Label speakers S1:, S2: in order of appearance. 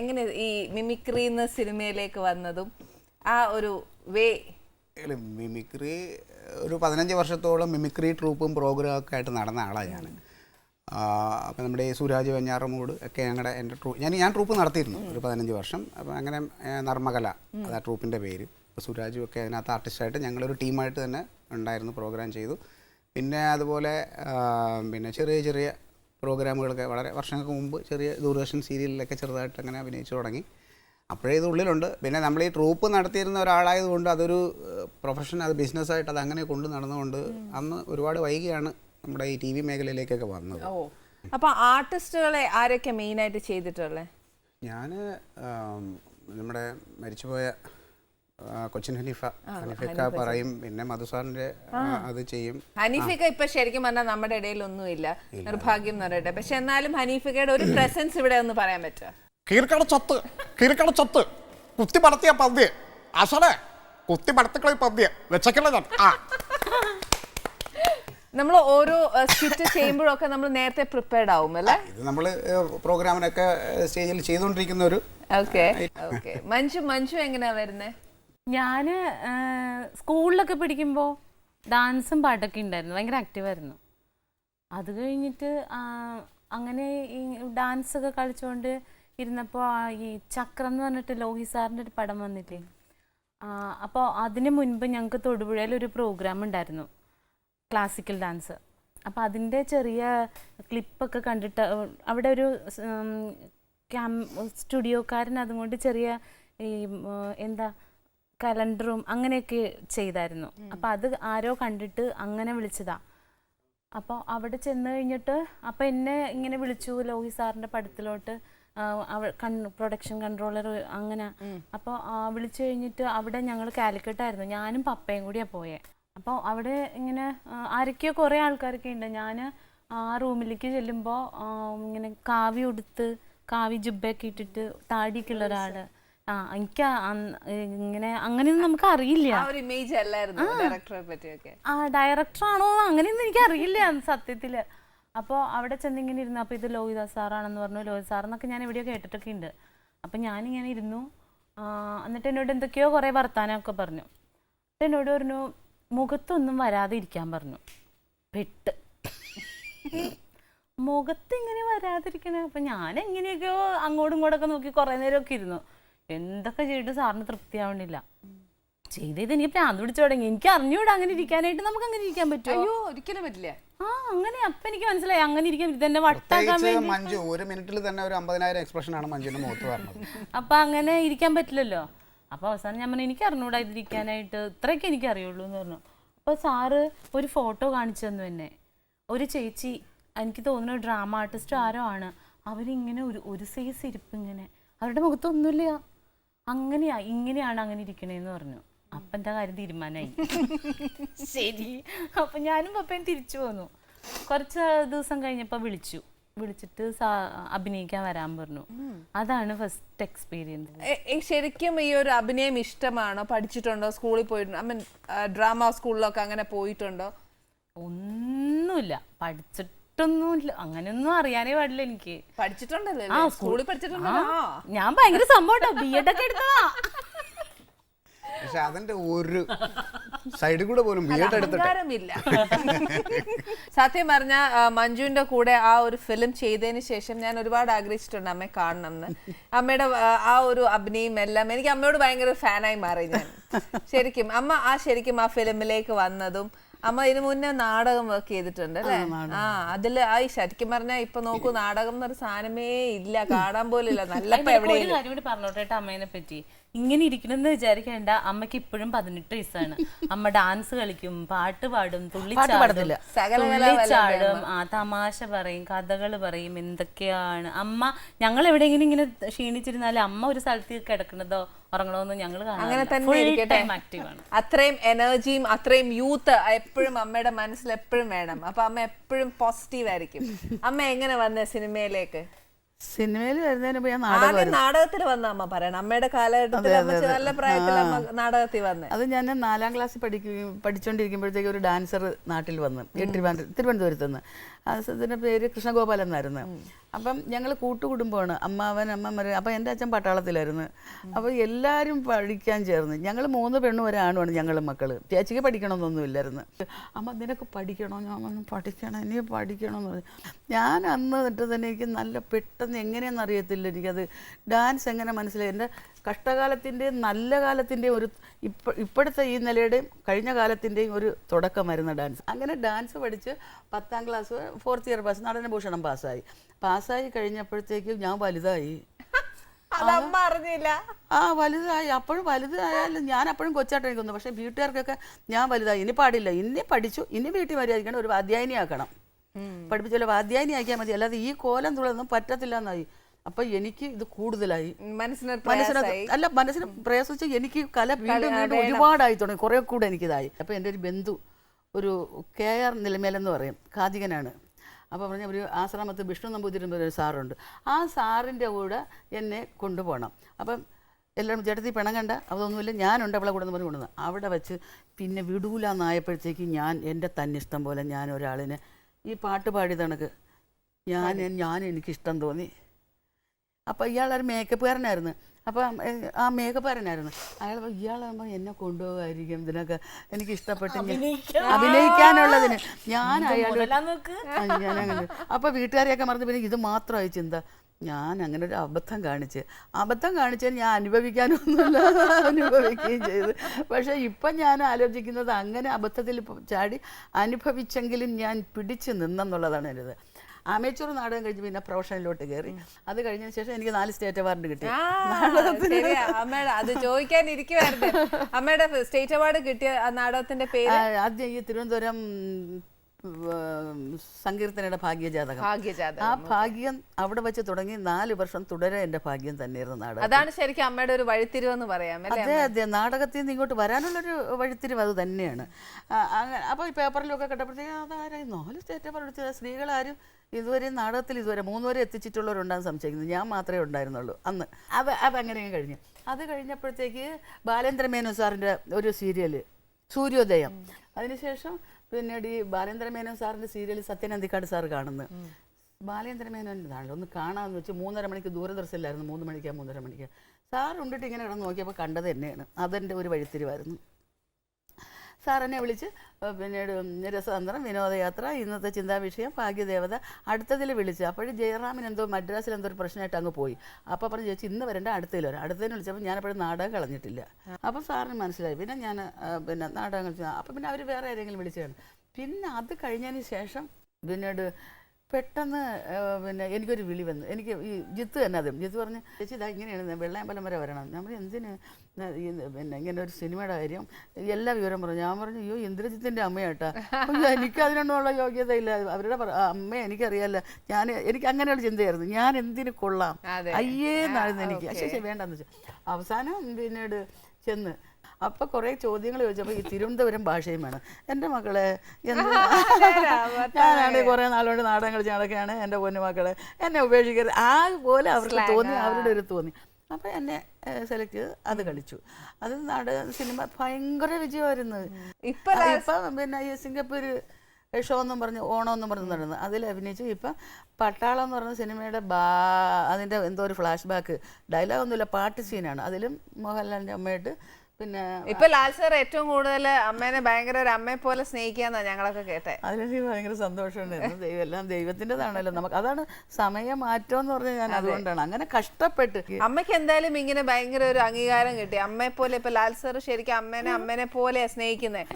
S1: എങ്ങനെ ഈ മിമിക്രി എന്ന സിനിമയിലേക്ക് വന്നതും ആ ഒരു വേ
S2: മിമിക്രി ഒരു പതിനഞ്ച് വർഷത്തോളം മിമിക്രി ട്രൂപ്പും പ്രോഗ്രാം ഒക്കെ ആയിട്ട് നടന്ന ആളാണ് ഞാൻ അപ്പം നമ്മുടെ ഈ സുരാജ് വെഞ്ഞാറമൂട് ഒക്കെ ഞങ്ങളുടെ എന്റെ ട്രൂ ഞാൻ ഞാൻ ട്രൂപ്പ് നടത്തിയിരുന്നു ഒരു പതിനഞ്ച് വർഷം. അപ്പം അങ്ങനെ നർമ്മകല നർമ്മകല അതാ ട്രൂപ്പിന്റെ പേര്. സുരാജും ഒക്കെ അതിനകത്ത് ആർട്ടിസ്റ്റായിട്ട് ഞങ്ങളൊരു ടീമായിട്ട് തന്നെ ഉണ്ടായിരുന്നു പ്രോഗ്രാം ചെയ്തു. പിന്നെ അതുപോലെ പിന്നെ ചെറിയ ചെറിയ പ്രോഗ്രാമുകളൊക്കെ വളരെ വർഷങ്ങൾക്ക് മുമ്പ് ചെറിയ ദൂരദർശൻ സീരിയലിലൊക്കെ ചെറുതായിട്ട് അങ്ങനെ അഭിനയിച്ചു തുടങ്ങി. അപ്പോഴേ ഇത് ഉള്ളിലുണ്ട്. പിന്നെ നമ്മൾ ഈ ട്രൂപ്പ് നടത്തിയിരുന്ന ഒരാളായതുകൊണ്ട് അതൊരു പ്രൊഫഷൻ അത് ബിസിനസ്സായിട്ട് അത് അങ്ങനെ കൊണ്ട് നടന്നുകൊണ്ട് അന്ന് ഒരുപാട് വൈകിയാണ് നമ്മുടെ ഈ ടി വി മേഖലയിലേക്കൊക്കെ വന്നത്.
S1: അപ്പോൾ ആർട്ടിസ്റ്റുകളെ ആരൊക്കെ മെയിനായിട്ട് ചെയ്തിട്ടുള്ളത്
S2: ഞാൻ നമ്മുടെ മരിച്ചുപോയ കൊച്ചിൻ ഹനീഫ. ഹനീഫക്ക പറയും പിന്നെ മധുസാറിന്റെ അത് ചെയ്യും.
S1: ഹനീഫിക്ക ഇപ്പൊ ശരിക്കും പറഞ്ഞാൽ നമ്മുടെ ഇടയിൽ ഒന്നുമില്ല നിർഭാഗ്യം നിറയട്ടെ പറയട്ടെ. പക്ഷെ എന്നാലും ഹനീഫിക്കയുടെ ഒരു പ്രസൻസ് ഇവിടെ ഒന്ന് പറയാൻ പറ്റുക
S3: കീർക്കട ചത്ത്. കീർക്കട ചത്ത്. കുത്തി പടത്തിയ പന്തി അസടെ കുത്തി പടത്തിക്കളി പന്തി വെച്ചക്കള ആ.
S1: നമ്മൾ ഓരോ സ്കിറ്റ് ചെയ്യുമ്പോഴൊക്കെ നമ്മൾ നേരത്തെ പ്രിപ്പയർഡ് ആവും അല്ലേ?
S2: ഇത് നമ്മൾ പ്രോഗ്രാമിനൊക്കെ സ്റ്റേജിൽ ചെയ്തുകൊണ്ടിരിക്കുന്ന ഒരു
S1: ഓക്കെ ഓക്കെ മഞ്ജു മഞ്ജു എങ്ങനെയാ വരുന്നേ?
S4: ഞാൻ സ്കൂളിലൊക്കെ പഠിക്കുമ്പോൾ ഡാൻസും പാട്ടൊക്കെ ഉണ്ടായിരുന്നു. ഭയങ്കര ആക്റ്റീവായിരുന്നു അത് കഴിഞ്ഞിട്ട് അങ്ങനെ ഈ ഡാൻസ് ഒക്കെ കളിച്ചുകൊണ്ട് ഇരുന്നപ്പോൾ ഈ ചക്രം എന്ന് പറഞ്ഞിട്ട് ലോഹി സാറിന്റെ ഒരു പടം വന്നില്ലേ? അപ്പോൾ അതിന് മുൻപ് ഞങ്ങൾക്ക് തൊടുപുഴയിൽ ഒരു പ്രോഗ്രാം ഉണ്ടായിരുന്നു. ക്ലാസിക്കൽ ഡാൻസ് അപ്പോൾ അതിന്റെ ചെറിയ ക്ലിപ്പൊക്കെ കണ്ടിട്ട് അവിടെ ഒരു ക്യാം സ്റ്റുഡിയോക്കാരൻ അതുകൊണ്ട് ചെറിയ ഈ എന്താ കലണ്ടറും അങ്ങനെയൊക്കെ ചെയ്തായിരുന്നു. അപ്പോൾ അത് ആരോ കണ്ടിട്ട് അങ്ങനെ വിളിച്ചതാ. അപ്പോൾ അവിടെ ചെന്ന് കഴിഞ്ഞിട്ട് അപ്പോൾ എന്നെ ഇങ്ങനെ വിളിച്ചു ലോഹി സാറിന്റെ പടത്തിലോട്ട് ആ, അവ കൺ പ്രൊഡക്ഷൻ കൺട്രോളർ അങ്ങനെ. അപ്പോൾ വിളിച്ചു കഴിഞ്ഞിട്ട് അവിടെ ഞങ്ങൾ കാലിക്കട്ടായിരുന്നു. ഞാനും പപ്പയും കൂടിയാണ് പോയേ. അപ്പോൾ അവിടെ ഇങ്ങനെ ആരൊക്കെയോ കുറേ ആൾക്കാരൊക്കെ ഉണ്ട് ഞാൻ ആ റൂമിലേക്ക് ചെല്ലുമ്പോൾ ഇങ്ങനെ കാവി ഉടുത്ത് കാവി ജുബൊക്കെ ഇട്ടിട്ട് താടിയൊക്കെ ഉള്ള ഒരാൾ ആ എനിക്ക് ഇങ്ങനെ അങ്ങനെയൊന്നും നമുക്ക് അറിയില്ല.
S1: ഇമേജ് അല്ലായിരുന്നു ഡയറക്ടറെ പറ്റിയൊക്കെ.
S4: ആ ഡയറക്ടറാണോ അങ്ങനെയൊന്നും എനിക്ക് അറിയില്ല സത്യത്തിൽ. അപ്പോൾ അവിടെ ചെന്നിങ്ങനെ ഇരുന്നു. അപ്പോൾ ഇത് ലോഹിത സാറാണെന്ന് പറഞ്ഞു. ലോഹിത സാറെന്നൊക്കെ ഞാൻ എവിടെയോ കേട്ടിട്ടൊക്കെ ഉണ്ട്. അപ്പം ഞാനിങ്ങനെ ഇരുന്നു. എന്നിട്ട് എന്നോട് എന്തൊക്കെയോ കുറേ വർത്താനമൊക്കെ പറഞ്ഞു. എന്നോട് പറഞ്ഞു മുഖത്തൊന്നും വരാതെ ഇരിക്കാൻ പറഞ്ഞു. പെട്ട്. മുഖത്ത് ഇങ്ങനെ വരാതിരിക്കണേ. അപ്പം ഞാൻ എങ്ങനെയൊക്കെയോ അങ്ങോട്ടും ഇങ്ങോട്ടൊക്കെ നോക്കി കുറേ നേരമൊക്കെ ഇരുന്നു. എന്തൊക്കെ ചെയ്തിട്ട് സാറിന് തൃപ്തിയാവണില്ല. ചെയ്തത് എനിക്ക് പ്രാന്ത് പിടിച്ചു തുടങ്ങി. എനിക്ക് അറിഞ്ഞൂടാ അങ്ങനെ ഇരിക്കാനായിട്ട് നമുക്ക് അങ്ങനെ ഇരിക്കാൻ പറ്റുമോ
S1: അയ്യോ ഒരിക്കലും പറ്റില്ല.
S4: ആ അങ്ങനെ അപ്പൊ എനിക്ക് മനസ്സിലായി. അങ്ങനെ ഇരിക്കാൻ ഇതെന്നെ വട്ടാക്കാൻ വേണ്ടി.
S2: മഞ്ജു ഒരു മിനിറ്റിൽ തന്നെ ഒരു അമ്പതിനായിരം എക്സ്പ്രഷനാണ് മഞ്ജുവിന്റെ മുഖത്ത് പറഞ്ഞത്
S4: അപ്പൊ അങ്ങനെ ഇരിക്കാൻ പറ്റില്ലല്ലോ. അപ്പൊ അവസാനം ഞാൻ പറഞ്ഞു എനിക്ക് അറിഞ്ഞൂടാ ഇതിരിക്കാനായിട്ട് ഇത്രയൊക്കെ എനിക്ക് അറിയുള്ളൂ എന്ന് പറഞ്ഞു. അപ്പൊ സാറ് ഒരു ഫോട്ടോ കാണിച്ചു തന്നു എന്നെ. ഒരു ചേച്ചി എനിക്ക് തോന്നുന്നു ഡ്രാമ ആർട്ടിസ്റ്റ് ആരോ ആണ്. അവരിങ്ങനെ ഒരു ഒരു സൈസ് ഇരിപ്പ് ഇങ്ങനെ അവരുടെ മുഖത്തൊന്നുമില്ല. അങ്ങനെയാ ഇങ്ങനെയാണ് അങ്ങനെ ഇരിക്കണേന്ന് പറഞ്ഞു. അപ്പൊ എന്താ കാര്യം? തീരുമാനമായി ശരി. അപ്പൊ ഞാനും പപ്പയും തിരിച്ചു പോന്നു. കുറച്ച് ദിവസം കഴിഞ്ഞപ്പോ വിളിച്ചു. വിളിച്ചിട്ട് അഭിനയിക്കാൻ വരാൻ പറഞ്ഞു. അതാണ് ഫസ്റ്റ് എക്സ്പീരിയൻസ്
S1: ശരിക്കും ഈ ഒരു അഭിനയം ഇഷ്ടമാണോ? പഠിച്ചിട്ടുണ്ടോ? സ്കൂളിൽ പോയിട്ടുണ്ടോ? ഐ മീൻ ഡ്രാമ സ്കൂളിലൊക്കെ അങ്ങനെ പോയിട്ടുണ്ടോ?
S4: ഒന്നുമില്ല. പഠിച്ചിട്ടൊന്നുമില്ല അങ്ങനെയൊന്നും അറിയാനേ പാടില്ല എനിക്ക്.
S1: പഠിച്ചിട്ടുണ്ടല്ലോ
S4: ആ,
S1: സ്കൂളിൽ പഠിച്ചിട്ടുണ്ടല്ലോ.
S4: ഞാൻ ഭയങ്കര സംഭവം ബി എഡ് ഒക്കെ എടുത്തതാ.
S2: പക്ഷെ അതിന്റെ ഒരു സൈഡിൽ കൂടെ പോലും ബി എഡ്
S1: സത്യം പറഞ്ഞ മഞ്ജുവിന്റെ കൂടെ ആ ഒരു ഫിലിം ചെയ്തതിന് ശേഷം ഞാൻ ഒരുപാട് ആഗ്രഹിച്ചിട്ടുണ്ട് അമ്മയെ കാണണം എന്ന് അമ്മയുടെ ആ ഒരു അഭിനയം എല്ലാം എനിക്ക് അമ്മയോട് ഭയങ്കര ഫാനായി മാറി ഞാൻ. ശരിക്കും അമ്മ ആ ശരിക്കും ആ ഫിലിമിലേക്ക് വന്നതും അമ്മ ഇതിനു മുന്നേ നാടകം വർക്ക് ചെയ്തിട്ടുണ്ട് അല്ലേ? ആ അതിൽ ആയി ശരിക്കും പറഞ്ഞാൽ ഇപ്പൊ നോക്കൂ നാടകം എന്നൊരു സാധനമേ ഇല്ല കാണാൻ പോലും ഇല്ല. നല്ല എവിടെയും
S4: പറഞ്ഞോട്ടെ ട്ടോ അമ്മേനെ പറ്റി ഇങ്ങനെ ഇരിക്കണമെന്ന് വിചാരിക്കേണ്ട. അമ്മയ്ക്ക് ഇപ്പോഴും പതിനെട്ട് വയസ്സാണ്. അമ്മ ഡാൻസ് കളിക്കും പാട്ട് പാടും തുള്ളിച്ചാടും ആ തമാശ പറയും കഥകൾ പറയും എന്തൊക്കെയാണ്. അമ്മ ഞങ്ങൾ എവിടെയെങ്കിലും ഇങ്ങനെ ക്ഷീണിച്ചിരുന്നാലും അമ്മ ഒരു സ്ഥലത്ത് കിടക്കണതോ ഉറങ്ങണോന്നോ ഞങ്ങൾ
S1: അങ്ങനെ തന്നെ ഇരിക്കട്ടെ. അത്രയും എനർജിയും അത്രയും യൂത്ത് എപ്പോഴും അമ്മയുടെ മനസ്സിൽ എപ്പോഴും വേണം. അപ്പൊ അമ്മ എപ്പോഴും പോസിറ്റീവ് ആയിരിക്കും. അമ്മ എങ്ങനെ വന്ന സിനിമയിലേക്ക്?
S5: സിനിമയിൽ വരുന്നതിന് മുമ്പ് ഞാൻ
S1: ആദ്യം നാടകത്തിൽ വന്ന അമ്മ പറയണം. അമ്മയുടെ കാലഘട്ടത്തിൽ നല്ല പ്രായത്തിൽ അമ്മ നാടകത്തിൽ വന്നേ.
S5: അത് ഞാൻ നാലാം ക്ലാസ്സിൽ പഠിക്കുകയും പഠിച്ചുകൊണ്ടിരിക്കുമ്പോഴത്തേക്ക് ഒരു ഡാൻസർ നാട്ടിൽ വന്ന് ഈ തിരുവനന്തപുരത്ത് നിന്ന്. അതിന്റെ പേര് കൃഷ്ണഗോപാലൻ എന്നായിരുന്നു. അപ്പം ഞങ്ങൾ കൂട്ടുകുടുംബമാണ്. അമ്മാവൻ അമ്മമ്മ അപ്പം എന്റെ അച്ഛൻ പട്ടാളത്തിലായിരുന്നു. അപ്പോൾ എല്ലാവരും പഠിക്കാൻ ചേർന്ന്. ഞങ്ങൾ മൂന്ന് പെണ്ണും ഒരാണുമാണ് ഞങ്ങൾ മക്കൾ ചേച്ചിക്ക് പഠിക്കണമെന്നൊന്നുമില്ലായിരുന്നു അമ്മ നിനക്ക് പഠിക്കണോ? ഞാൻ പഠിക്കണം ഇനി പഠിക്കണമെന്ന് പറഞ്ഞു. ഞാൻ അന്ന് തൊട്ട് തന്നെ എനിക്ക് നല്ല പെട്ടെന്ന് എങ്ങനെയെന്ന് അറിയത്തില്ല എനിക്കത് ഡാൻസ് എങ്ങനെ മനസ്സിലായി? എന്റെ കഷ്ടകാലത്തിന്റെയും നല്ല കാലത്തിന്റെയും ഒരു ഇപ്പ ഇപ്പോഴത്തെ ഈ നിലയുടെയും കഴിഞ്ഞ കാലത്തിന്റെയും ഒരു തുടക്കമായിരുന്നു ഡാൻസ്. അങ്ങനെ ഡാൻസ് പഠിച്ച് പത്താം class fourth year pass Natanabhushanam പാസ്സായി. പാസ്സായി കഴിഞ്ഞപ്പോഴത്തേക്കും ഞാൻ വലുതായി.
S1: അറിഞ്ഞില്ല.
S5: ആ വലുതായി. അപ്പോഴും വലുതായാലും ഞാൻ അപ്പോഴും കൊച്ചായിട്ട് എനിക്ക് തോന്നുന്നു പക്ഷേ വീട്ടുകാർക്കൊക്കെ ഞാൻ വലുതായി. ഇനി പാടില്ല. ഇനി പഠിച്ചു. ഇനി വീട്ടിൽ മര്യാദിക്കണം ഒരു വാദ്യായനിയാക്കണം പഠിപ്പിച്ചല്ലോ വാദ്യായനിയാക്കിയാൽ മതി. അല്ലാതെ ഈ കോലം തുള്ളൊന്നും പറ്റത്തില്ല എന്നായി. അപ്പൊ എനിക്ക് ഇത് കൂടുതലായി. മനസ്സിന്
S1: മനസ്സിന്.
S5: അല്ല മനസ്സിന് പ്രയാസിച്ച് എനിക്ക് കല വീണ്ടും വീണ്ടും ഒരുപാടായി തുടങ്ങി. കുറെ കൂടെ എനിക്കിതായി. അപ്പൊ എന്റെ ഒരു ബന്ധു ഒരു കെ ആർ നിലമേലെന്ന് പറയും കാതികനാണ് അപ്പോൾ പറഞ്ഞ ഒരു ആശ്രമത്ത് വിഷ്ണു നമ്പൂതിരി ഒരു സാറുണ്ട്. ആ സാറിന്റെ കൂടെ എന്നെ കൊണ്ടുപോകണം. അപ്പം എല്ലാവരും ചേട്ടത്തി പിണം കണ്ട അതൊന്നുമില്ല. ഞാനുണ്ട് അവളെ കൂടെ എന്ന് പറഞ്ഞ് കൊണ്ടുവന്നു. അവിടെ വെച്ച് പിന്നെ വിടൂലെന്നായപ്പോഴത്തേക്ക് ഞാൻ എന്റെ തന്നിഷ്ടം പോലെ ഞാൻ ഒരാളിനെ ഈ പാട്ട് പാടിയത് കണക്ക് ഞാൻ ഞാൻ എനിക്കിഷ്ടം തോന്നി. അപ്പോൾ ഇയാളൊരു മേക്കപ്പുകാരനായിരുന്നു അപ്പം ഏഹ്, ആ മേക്കപ്പുകാരനായിരുന്നു അയാൾ ഇയാളാകുമ്പോൾ എന്നെ കൊണ്ടുപോകായിരിക്കും ഇതിനൊക്കെ. എനിക്ക് ഇഷ്ടപ്പെട്ട അഭിനയിക്കാനുള്ളതിന് ഞാൻ അയാൾ ഞാൻ അങ്ങനെ. അപ്പോൾ വീട്ടുകാരെയൊക്കെ മറന്ന് പിന്നെ ഇത് മാത്രമായി ചിന്ത. ഞാൻ അങ്ങനെ ഒരു അബദ്ധം കാണിച്ച്. അബദ്ധം കാണിച്ചാൽ ഞാൻ അനുഭവിക്കാനൊന്നുമില്ല. അനുഭവിക്കുകയും ചെയ്തു. പക്ഷേ ഇപ്പം ഞാൻ ആലോചിക്കുന്നത് അങ്ങനെ അബദ്ധത്തിൽ ചാടി അനുഭവിച്ചെങ്കിലും ഞാൻ പിടിച്ചു നിന്നെന്നുള്ളതാണ് എന്റെ അമേച്ചൂർ നാടകം കഴിഞ്ഞ് പിന്നെ പ്രൊഫഷനിലോട്ട് കയറി അത് കഴിഞ്ഞതിന് ശേഷം എനിക്ക് നാല് സ്റ്റേറ്റ് അവാർഡ് കിട്ടി.
S1: അമ്മയുടെ അത് ചോദിക്കാൻ ഇരിക്കുവായിരുന്നു. അമ്മയുടെ സ്റ്റേറ്റ് അവാർഡ് കിട്ടിയ നാടകത്തിന്റെ പേര്?
S5: ആദ്യം ഈ തിരുവനന്തപുരം സങ്കീർത്തനയുടെ ഭാഗ്യജാതകം.
S1: ഭാഗ്യജാതകം.
S5: ആ ഭാഗ്യം അവിടെ വെച്ച് തുടങ്ങി നാല് വർഷം തുടരെ എന്റെ ഭാഗ്യം തന്നെയായിരുന്നു നാടകം
S1: അതാണ് ശരിക്കും അമ്മയുടെ ഒരു വഴിത്തിരിവ് എന്ന് പറയാം
S5: അതെ അതെ. നാടകത്തിൽ നിന്ന് ഇങ്ങോട്ട് വരാനുള്ളൊരു വഴിത്തിരിവ് അത് തന്നെയാണ്. അപ്പോൾ ഈ പേപ്പറിലൊക്കെ കണ്ടപ്പോഴത്തേക്കും അതാരായി നാല് സ്റ്റേറ്റ് പഠിച്ച സ്ത്രീകളാരും ഇതുവരെ നാടകത്തിൽ ഇതുവരെ മൂന്ന് വരെ എത്തിച്ചിട്ടുള്ളവരുണ്ടാകും സംശയിക്കുന്നത് ഞാൻ മാത്രമേ ഉണ്ടായിരുന്നുള്ളൂ അന്ന്. അത് അങ്ങനെ കഴിഞ്ഞു. അത് കഴിഞ്ഞപ്പോഴത്തേക്ക് ബാലേന്ദ്ര മേനു സാറിന്റെ ഒരു സീരിയൽ സൂര്യോദയം. അതിനുശേഷം പിന്നീട് ഈ ബാലേന്ദ്ര മേനോൻ സാറിന്റെ സീരിയൽ സത്യനന്ദിക്കാട് സാർ കാണുന്നത് ബാലേന്ദ്ര മേനോൻ ഒന്ന് കാണാമെന്ന് വെച്ച് മൂന്നര മണിക്ക് ദൂരദർശനിലായിരുന്നു മൂന്ന് മണിക്കാണ് മൂന്നര മണിക്ക്. സാർ ഉണ്ടിട്ട് ഇങ്ങനെ കിടന്ന് നോക്കിയപ്പോൾ കണ്ടത് തന്നെയാണ് അതെന്റെ ഒരു വഴിത്തിരിവായിരുന്നു. എന്നെ വിളിച്ച് പിന്നീട് രസതന്ത്രം വിനോദയാത്ര ഇന്നത്തെ ചിന്താവിഷയം ഭാഗ്യദേവത അടുത്തതിൽ വിളിച്ച്. അപ്പോഴും ജയറാമിന് എന്തോ മദ്രാസിൽ എന്തോ ഒരു പ്രശ്നമായിട്ട് അങ്ങ് പോയി. അപ്പോൾ പറഞ്ഞു ചേച്ചി ഇന്ന് വരണ്ട അടുത്തതിൽ വരാം. അടുത്തതിന് വിളിച്ചപ്പോൾ ഞാനപ്പോഴും നാടകം കളഞ്ഞിട്ടില്ല. അപ്പോൾ സാറിന് മനസ്സിലായി. പിന്നെ ഞാൻ പിന്നെ നാടകം കളിച്ചു അപ്പോൾ പിന്നെ അവർ വേറെ ആരെങ്കിലും വിളിച്ചതാണ് പിന്നെ അത് കഴിഞ്ഞതിന് ശേഷം പിന്നീട് പെട്ടെന്ന് പിന്നെ എനിക്കൊരു വിളി വന്നു. എനിക്ക് ഈ ജിത്ത് തന്നെ അതും ജിത്ത് പറഞ്ഞ് ചേച്ചി ഇതാ ഇങ്ങനെയാണ്. വെള്ളയമ്പലം വരെ വരണം. ഞാൻ പറഞ്ഞു എന്തിന്? പിന്നെ ഇങ്ങനെ ഒരു സിനിമയുടെ കാര്യം? എല്ലാ വിവരം പറഞ്ഞു. ഞാൻ പറഞ്ഞു അയ്യോ ഇന്ദ്രജിത്തിന്റെ അമ്മയാട്ടാ. എനിക്ക് അതിനൊന്നുമുള്ള യോഗ്യതയില്ല അവരുടെ അമ്മയെ എനിക്കറിയാല്ല. ഞാൻ എനിക്ക് അങ്ങനെയുള്ള ചിന്തയായിരുന്നു. ഞാൻ എന്തിനു കൊള്ളാം?
S1: അയ്യേന്നായിരുന്നു
S5: അയ്യേ എന്നായിരുന്നു എനിക്ക്. ശരി വേണ്ടെന്ന് വെച്ചാൽ അവസാനം പിന്നീട് ചെന്ന് അപ്പൊ കുറെ ചോദ്യങ്ങൾ ചോദിച്ചപ്പോൾ ഈ തിരുവനന്തപുരം ഭാഷയും വേണം. എന്റെ മക്കളെ ഞാനാണ് കുറെ നാളുകൊണ്ട് നാടകം കളിച്ച് നടക്കുകയാണ് എന്റെ പൊന്നു മക്കളെ. എന്നെ ഉപേക്ഷിക്കരുത്. ആ പോലെ അവർക്ക് തോന്നി അവരുടെ ഒരു തോന്നി. അപ്പോൾ എന്നെ സെലക്ട് ചെയ്ത് അത് കളിച്ചു. അത് നാട് സിനിമ ഭയങ്കര വിജയമായിരുന്നു.
S1: ഇപ്പൊ
S5: ഇപ്പൊ ഇപ്പം പിന്നെ ഈ സിംഗപ്പൂർ ഷോ എന്നും പറഞ്ഞ് ഓണം എന്നും പറഞ്ഞ് നടന്നു. അതിൽ അഭിനയിച്ചു. ഇപ്പം പട്ടാളം എന്ന് പറഞ്ഞ സിനിമയുടെ ബാ അതിന്റെ എന്തോ ഒരു ഫ്ലാഷ് ബാക്ക് ഡയലോഗ് ഒന്നുമില്ല പാട്ട് സീനാണ് അതിലും മോഹൻലാലിന്റെ അമ്മയായിട്ട് പിന്നെ
S1: ഇപ്പൊ ലാൽ സാർ ഏറ്റവും കൂടുതൽ അമ്മേനെ ഭയങ്കര ഒരു അമ്മയെ പോലെ സ്നേഹിക്കാന്നാ ഞങ്ങളൊക്കെ കേട്ടെ.
S5: അതിലെനിക്ക് ഭയങ്കര സന്തോഷമുണ്ട്. ദൈവം എല്ലാം ദൈവത്തിന്റെതാണല്ലോ. നമുക്ക് അതാണ് സമയമാറ്റം എന്ന് പറഞ്ഞാൽ ഞാൻ അതുകൊണ്ടാണ്. അങ്ങനെ കഷ്ടപ്പെട്ട്
S1: അമ്മയ്ക്ക് എന്തായാലും ഇങ്ങനെ ഭയങ്കര ഒരു അംഗീകാരം കിട്ടി. അമ്മയെ പോലെ ഇപ്പൊ ലാൽ സാർ ശരിക്കും അമ്മേനെ അമ്മേനെ പോലെ സ്നേഹിക്കുന്നത്